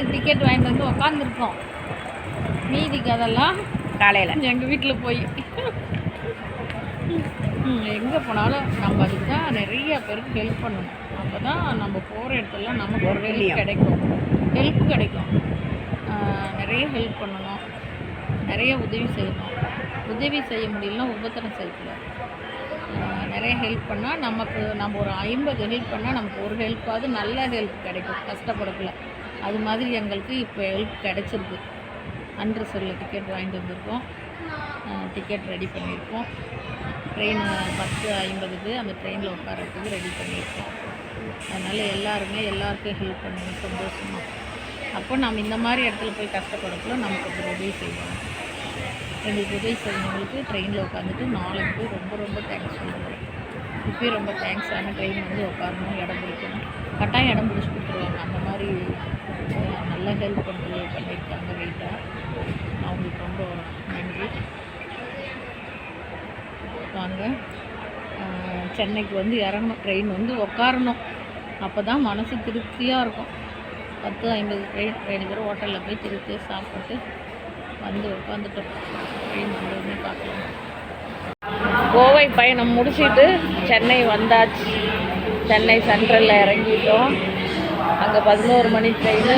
ட்ரெயினுக்கு டிக்கெட் வாங்கிட்டு வந்து உக்காந்துருக்கோம். மீதி கதெல்லாம் காலையில். எங்கள் வீட்டில் போய். எங்கே போனாலும் நம்ம அதுக்கு தான் நிறைய பேருக்கு ஹெல்ப் பண்ணணும். அப்போ தான் நம்ம போகிற இடத்துல நமக்கு ஒரு ஹெல்ப். கிடைக்கும். ஹெல்ப் கிடைக்கும். நிறைய ஹெல்ப் பண்ணணும். நிறைய உதவி செய்யணும். உதவி செய்ய முடியலன்னா உபத்திரம் செய்யக்கூடாது. நிறைய ஹெல்ப் பண்ணால் நமக்கு நம்ம ஒரு ஐம்பது ஹெல்ப் பண்ணால் நமக்கு ஒரு ஹெல்ப்பாவது நல்ல ஹெல்ப் கிடைக்கும். கஷ்டப்படக்குள்ள. அது மாதிரி எங்களுக்கு இப்போ ஹெல்ப் கிடச்சிருக்கு. அன்று சொல்ல டிக்கெட் வாங்கிட்டு வந்திருக்கோம். டிக்கெட் ரெடி பண்ணியிருக்கோம். ட்ரெயின் பத்து ஐம்பதுக்கு அந்த ட்ரெயினில் உட்காரத்துக்கு ரெடி பண்ணியிருக்கோம். அதனால் எல்லாருமே எல்லாருக்கும் ஹெல்ப் பண்ணுங்க சந்தோஷமாக அப்போ நம்ம இந்த மாதிரி இடத்துல போய் கஷ்டப்படக்குள்ள நமக்கு ஒரு உதவி செய்வோம் எங்களுக்கு உதவி செய்யறவங்களுக்கு ட்ரெயினில் உட்காந்துட்டு நாளைக்கு ரொம்ப ரொம்ப தேங்க்ஸ் பண்ணுவோம் இப்போயும் ரொம்ப தேங்க்ஸ் ஆனால் ட்ரெயின் வந்து உட்காரணும் இடம் பிடிக்கணும். கட்டாயம் இடம் பிடிச்சி ஹெல்ப் பண்ணி பண்ணியிருக்காங்க வெயிட்டாக அவங்களுக்கு ரொம்ப நன்றி. வாங்க. சென்னைக்கு வந்து இறங்கணும் ட்ரெயின் வந்து உட்காரணும் அப்போ தான் மனசு திருப்தியாக இருக்கும். பத்து ஐம்பது ட்ரெயின் ரெண்டு பேரும் ஹோட்டலில் போய் திருப்தியாக சாப்பிட்டு வந்து உட்காந்துட்டோம் ட்ரெயின் வந்தோடனே பார்க்கலாம். கோவை பயணம் முடிச்சிட்டு சென்னை வந்தாச்சு. சென்னை சென்ட்ரலில் இறங்கிட்டோம். அங்கே பதினோரு மணி ட்ரெயின்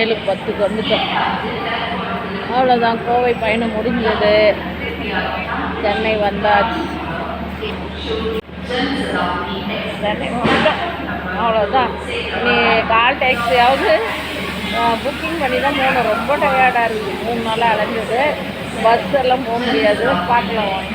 ஏழு பத்துக்கு வந்துட்டோம். அவ்வளோதான் கோவை பயணம் முடிஞ்சது. சென்னை வந்தாச்சு. சென்னை வந்துட்டோம் அவ்வளோதான் நீ கால் டாக்ஸியாவது புக்கிங் பண்ணி தான் போகணும். ரொம்ப டயர்டாக இருக்குது மூணு நாளாக அலைஞ்சது. பஸ் எல்லாம் போக முடியாது. பார்க்கலாம் வாங்க.